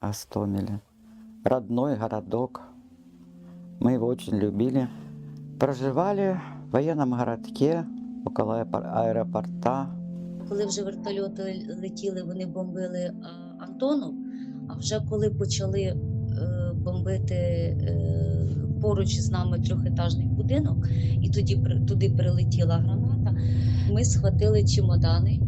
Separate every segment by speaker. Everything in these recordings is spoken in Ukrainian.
Speaker 1: Гастомеля. Родной городок. Мы его очень любили. Проживали в военном городке около аэропор- аэропорта.
Speaker 2: Коли вже вертольоти летіли, вони бомбили а, Антонов. А вже коли почали е, бомбити е, поруч з нами трьохетажний будинок, і тоді при- туди прилетіла граната, ми схватили чемодани,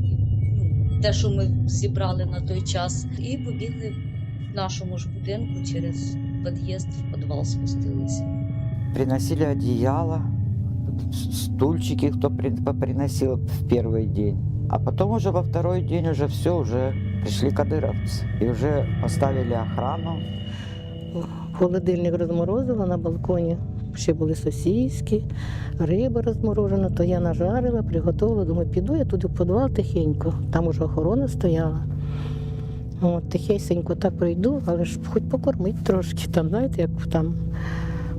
Speaker 2: ну, те, що ми зібрали на той час, і побігли в нашому ж будинку через під'їзд в підвал спустилися.
Speaker 1: Приносили одеяло, с- стульчики, кто при- приносил в первый день. А потом уже во второй день уже все, уже пришли кадыровцы. И уже поставили охрану.
Speaker 3: Холодильник розморозила на балконі. Ще були сосиски, риба розморожена, то я нажарила, приготувала. Думаю, піду я туди в підвал тихенько. Там уже охорона стояла. От, тихесенько так прийду, але ж хоч покормить трошки, там, знаєте, як там.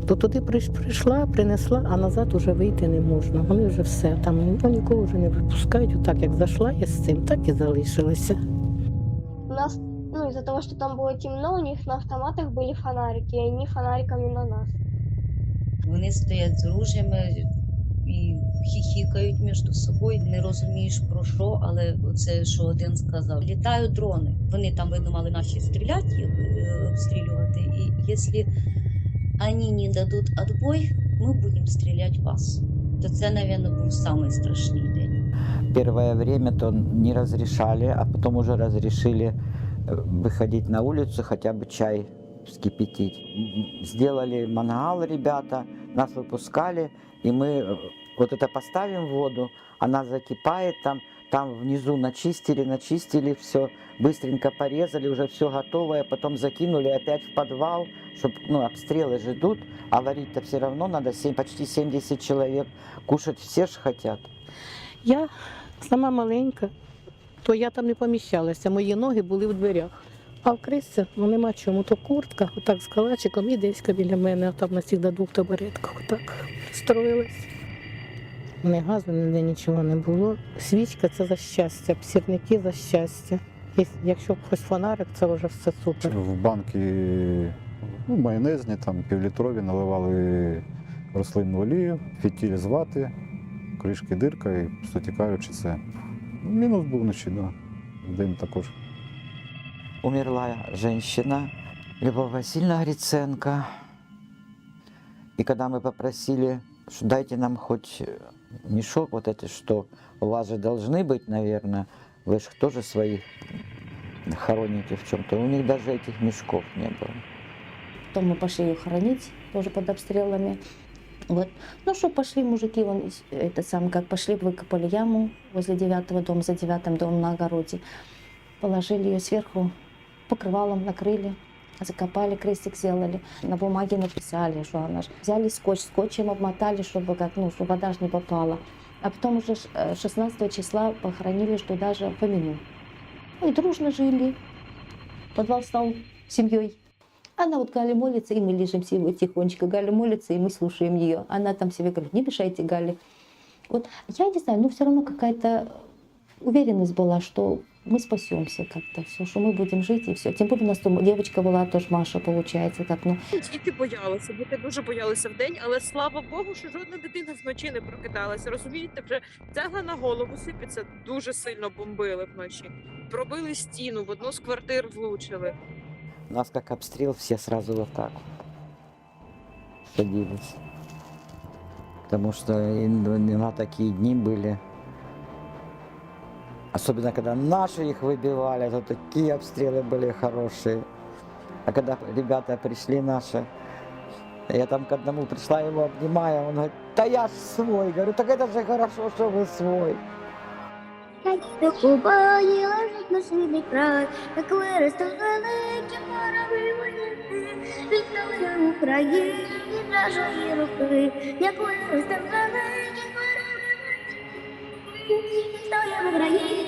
Speaker 3: То туди прийшла, принесла, а назад уже вийти не можна. Вони вже все, там ну, нікого вже не випускають. Отак як зайшла я з цим, так і залишилася.
Speaker 4: У нас, ну, из-за того, что там было темно, у них на автоматах были фонарики, и они фонариками на нас.
Speaker 2: Вони стоять з ружями і хіхікають між собою. Не розумієш про що, але це що один сказав. Літають дрони. Вони там видно мали наші стріляти їх е, обстрілювати. І якщо вони не дадуть відбой, ми будемо стріляти в вас. То це, мабуть, був самий страшний день.
Speaker 1: Первое время то не разрешали, а потом уже разрешили э, выходить на улицу, хотя бы чай вскипятить. М, Сделали мангал ребята, нас выпускали, и мы э, вот это поставим в воду, она закипает там, там внизу начистили, начистили все, быстренько порезали, уже все готовое, потом закинули опять в подвал, чтобы, ну, обстрелы же идут, а варить-то все равно надо, семь- почти 70 человек, кушать все же хотят.
Speaker 3: Я сама маленька, то я там не поміщалася, мої ноги були в дверях. А вкритися ну нема чому. То куртка, отак з калачиком і десь біля мене, а там на всіх двох табуретках, отак строїлась. Не газу, ніде нічого не було. Свічка це за щастя, сірники за щастя. І Якщо хтось фонарик, це вже все супер.
Speaker 5: В банки ну, майонезні, там півлітрові наливали рослинну олію, фітіль з вати, кришки дирка і просто тікаючи це. Ну, Мінус був вночі, да. День також.
Speaker 1: умерла женщина Любовь Васильевна Гриценко. И когда мы попросили, что дайте нам хоть э, мешок вот это, что у вас же должны быть, наверное, вы же тоже своих хороните в чем-то. У них даже этих мешков не было.
Speaker 6: Потом мы пошли ее хоронить, тоже под обстрелами. Вот. Ну что, пошли мужики, вон, это сам, как пошли, выкопали яму возле девятого дома, за девятым домом на огороде. Положили ее сверху, покрывалом накрыли, закопали, крестик сделали. На бумаге написали, что она Взяли скотч, скотчем обмотали, чтобы как, ну, чтобы вода не попала. А потом уже ш- э, 16 числа похоронили ж туда же Фомину. Ну и дружно жили. Подвал стал семьей. Она вот Галя молится, и мы лежим себе тихонечко. Галя молится, и мы слушаем ее. Она там себе говорит, не мешайте Гале. Вот я не знаю, но все равно какая-то уверенность была, что мы спасемся как-то, все, что мы будем жить и все. Тем более у нас там девочка была тоже Маша, получается, как ну.
Speaker 7: Діти боялися, діти дуже боялися вдень, але слава Богу, що жодна дитина вночі не прокидалася. Розумієте, вже цегла на голову сипеться, дуже сильно бомбили вночі. Пробили стіну, в одну з квартир влучили.
Speaker 1: У нас как обстрел, все сразу вот так вот садились. Потому что на такие дни были. Особенно когда наши их выбивали, то такие обстрелы были хорошие. А когда ребята пришли наши, я там к одному пришла, его обнимая, он говорит, да я ж свой. Говорю, так это же хорошо, что вы свой.
Speaker 8: Как до купання лежить на східний край, як виросте великі морові воїни, відновлю Україні нашої руки, як виросте великі воїни, відновлю Україні.